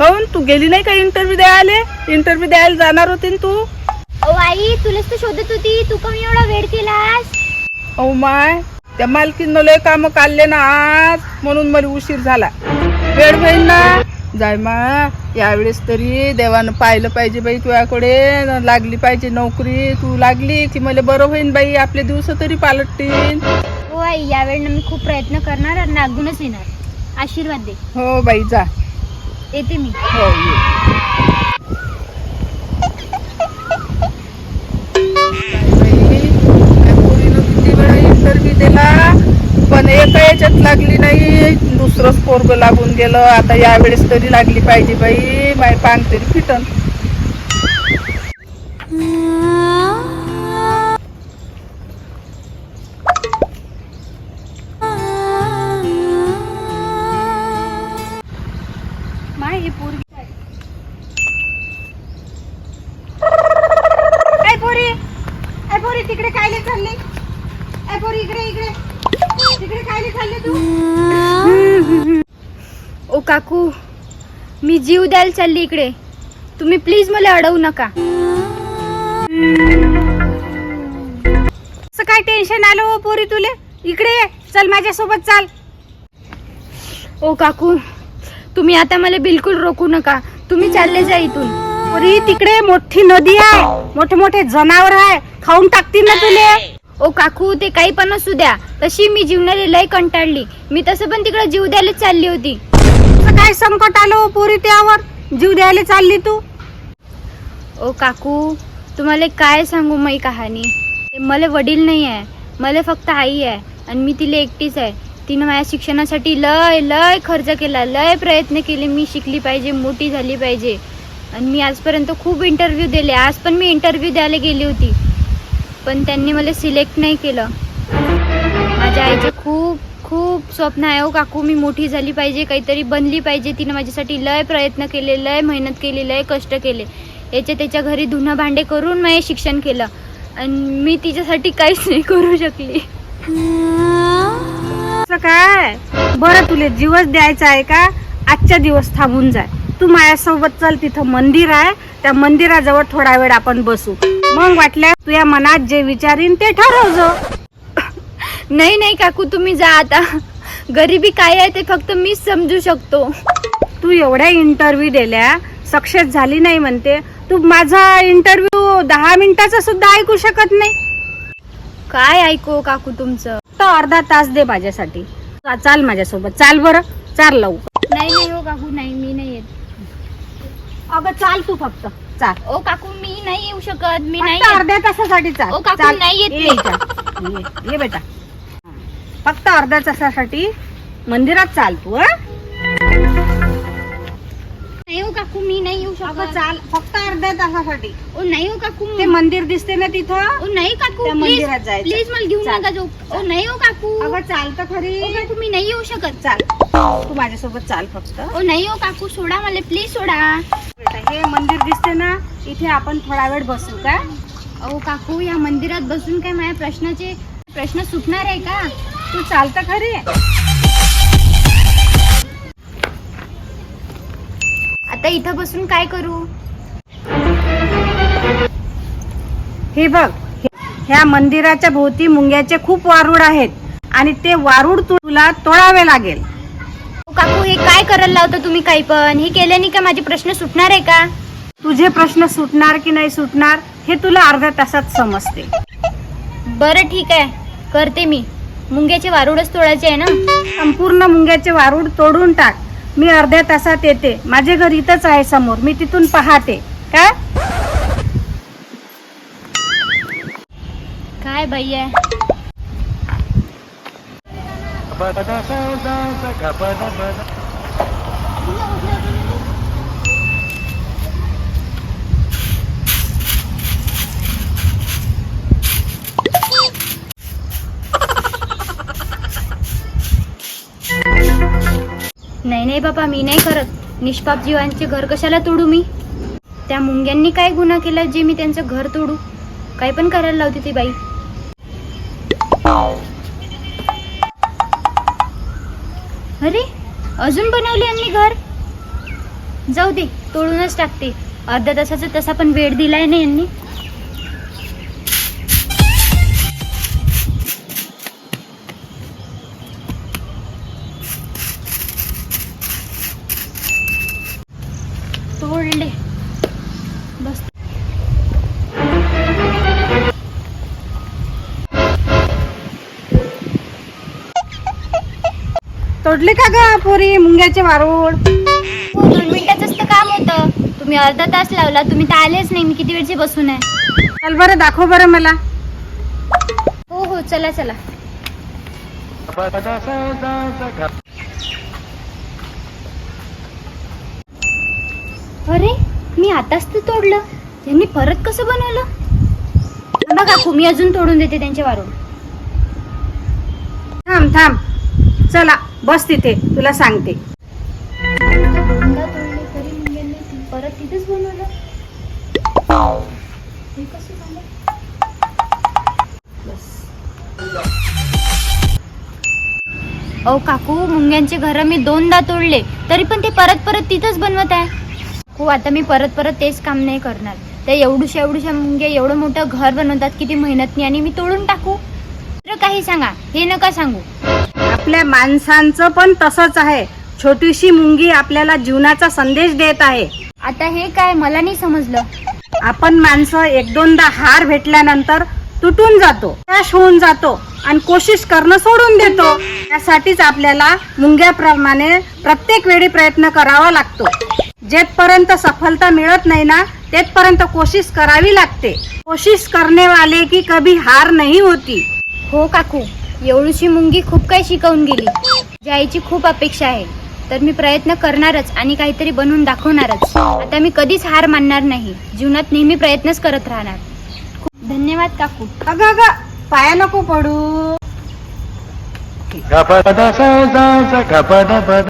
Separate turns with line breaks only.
गेली नाही का इंटरव्ह्यू द्यायला? इंटरव्ह्यू द्यायला जाणार होती ना तू?
आई तुलाच तर शोधत होती. तू कमी एवढा वेळ केलास?
अहो माय त्या मालकीनं लय काम काढले ना आज. म्हणून मला उशीर झाला. वेळ होईल ना? जाय मा यावेळेस तरी देवानं पाहिलं पाहिजे बाई तुझ्याकडे. लागली पाहिजे नोकरी. तू लागली की मला बरं होईन बाई. आपले दिवस तरी पालटतील.
हो आई यावेळेला मी खूप प्रयत्न करणार आणि लागूनच येणार. आशीर्वाद दे.
हो बाई जा.
येते मी.
हो पण एका याच्यात लागली नाही दुसरंच पोरग लागून गेलं. आता यावेळेस तरी लागली पाहिजे बाई. माय पांग तरी फिटन.
तू? ओ काकू मी जीव द्यायला चालली इकडे. तुम्ही प्लीज मला अडवू नका. असं काय टेन्शन आलं हो पोरी तुले? इकडे ये चल माझ्यासोबत चाल. ओ काकू तुम्ही आता मला बिलकुल रोखू नका. तुम्ही चालले जा इथून. अरे तिकडे मोठी नदी आहे. मोठे मोठे जनावर आहे. खाऊन टाकतील ना तुले? ओ काकू ते काही पण असू द्या. तशी मी जीवनाला लय कंटाळली. मी तसं पण तिकडे जीव द्यायला चालली होती. काय संकट आलं हो पोरी त्यावर? जीव द्यायला चालली तू? ओ काकू तुम्हाला काय सांगू मै कहाणी? ते मला वडील नाही आहे. मला फक्त आई आहे आणि मी तिला एकटीच आहे. तिनं माझ्या शिक्षणासाठी लय लय खर्च केला. लय प्रयत्न केले. मी शिकली पाहिजे मोठी झाली पाहिजे. आणि मी आजपर्यंत खूप इंटरव्ह्यू दिले. आज पण मी इंटरव्ह्यू द्यायला गेली होती. पण त्यांनी मला सिलेक्ट नाही केलं. माझ्या आईचे खूप खूप स्वप्न आहे हो काकू मी मोठी झाली पाहिजे काहीतरी बनली पाहिजे. तिनं माझ्यासाठी लय प्रयत्न केले लय मेहनत केली लय कष्ट केले. याच्या त्याच्या घरी धुणं भांडे करून माझे शिक्षण केलं. आणि मी तिच्यासाठी काहीच नाही करू शकली.
असं काय? बरं तुले दिवस द्यायचा आहे का? आजच्या दिवस थांबून जाय. तू माझ्यासोबत चल तिथं मंदिर आहे. त्या मंदिराजवळ थोडा वेळ आपण बसू. मग वाटल्या तुझ्या मनात जे विचारीन ते ठरव जो.
नाही नाही काकू तुम्ही जा आता. गरिबी काय आहे ते फक्त मीच समजू शकतो.
तू एवढ्या इंटरव्ह्यू दिल्या सक्सेस झाली नाही म्हणते. तू माझा इंटरव्ह्यू दहा मिनिटाचा सुद्धा ऐकू शकत नाही.
काय ऐकू काकू तुमचं?
तर अर्धा तास दे माझ्यासाठी. चा- चाल माझ्यासोबत. चाल बरं. चाल लावू
नाही नाही हो काकू नाही मी नाही येत.
अगं चाल तू फक्त. चाल.
ओ काकू मी नाही येऊ शकत मी नाही
फक्त
येत.
अर्ध्या तासासाठी चाल.
ओ, काकू,
चाल.
नाही येत
ये
मी.
ये, ये बेटा. फक्त अर्ध्या तासासाठी मंदिरात चाल तू हं?
नाही हो काकू मी नाही येऊ
अगं
शकत.
चाल. फक्त अर्ध्या तासासाठी.
ओ नाही हो काकू
ते मंदिर दिसते ना तिथं?
ओ नाही काकू
त्या
प्लीज
मंदिरात जायचं.
प्लीज मला घेऊन
चाल.
नका जाऊ. ओ नाही हो काकू.
अगं चाल तर खरी.
ओ काकू मी नाही येऊ शकत.
चाल. तू माझ्यासोबत चाल फक्त.
ओ नाही हो काकू सोडा मला प्लीज सोडा.
बेटा हे मंदिर दिसते ना इथे आपण थोडा वेळ बसू का?
अहो काकू या मंदिरात बसून काय माझ्या प्रश्नाचे प्रश्न सुटणार आहे का?
तू चालतं खरे.
आता इथं बसून काय करू?
हे बघ ह्या मंदिराच्या भोवती मुंग्याचे खूप वारूड आहेत आणि ते वारूड तुला तोडावे लागेल.
काकू हे काय करायला लावता तुम्ही काही पण? हे केल्याने का माझे प्रश्न सुटणार आहे का?
तुझे प्रश्न सुटणार की नाही सुटणार हे तुला अर्ध्या तासात समजते.
बरं ठीक आहे करते मी. मुंग्याचे वारुडच तोडायचे आहे ना?
संपूर्ण मुंग्याचे वारूड तोडून टाक. मी अर्ध्या तासात येते. माझे घर इथंच आहे समोर. मी तिथून पाहते. काय
काय बाई आहे? नाही नाही बाबा मी नाही करत. निष्पाप जीवांचे घर कशाला तोडू मी? त्या मुंग्यांनी काय गुन्हा केला जे मी त्यांचं घर तोडू? काय पण करायला लावते ती बाई. अरे अजून बनवले यांनी घर? जाऊ दे तोडूनच टाकते. अर्ध्या तासाचा तसा पण वेळ दिलाय ना यांनी. तोडले
का ग पोरी? मुंग्याचे वारूळ.
हो दोन मिनिटाचंच तर काम होतं. तुम्ही अर्धा तास लावला तुम्ही तर आलेच नाही. मी किती वेळची बसून आहे?
चल बरं दाखव बरं मला.
हो हो चला चला. अरे मी आताच तर तोडलं. यांनी परत कसं बनवलं? काकू मी अजून तोडून देते त्यांच्या वारून
थांब थांब. चला. बस तिथे तुला सांगते.
दोनदा तोडले तरी मुंग्यांनी परत तिथेच बनवलं. हे कसं झालं? अहो काकू मुंग्यांचे घर मी दोनदा तोडले. तरी पण ते परत परत तिथंच बनवत आहे. हो आता मी परत परत तेच काम नाही करणार. त्या एवढूशा एवढूशा मुंग्या एवढं मोठं घर बनवतात किती मेहनतनी आणि मी तोडून टाकू. दुसरं काही सांगा. हे नका सांगू.
आपल्या माणसांचं पण तसंच आहे. छोटीशी मुंगी आपल्याला जीवनाचा संदेश देत आहे.
आता हे काय मला नाही समजलं.
आपण माणसं एक दोनदा हार भेटल्यानंतर तुटून जातो निराश होऊन जातो आणि कोशिश करणं सोडून देतो. त्यासाठीच आपल्याला मुंग्याप्रमाणे प्रत्येक वेळी प्रयत्न करावा लागतो. जेथपर्यंत सफलता मिळत नाही ना तेथपर्यंत कोशिश करावी लागते. कोशिश करणे वाले की कभी हार नाही होती.
हो काकू. एवढीशी मुंगी खूप काही शिकवून गेली. जायची खूप अपेक्षा आहे. तर मी प्रयत्न करणारच आणि काहीतरी बनवून दाखवणारच. आता मी कधीच हार मानणार नाही. जीवनात नेहमी प्रयत्नच करत राहणार. खूप धन्यवाद काकू.
अगं अगं पाया नको पडू.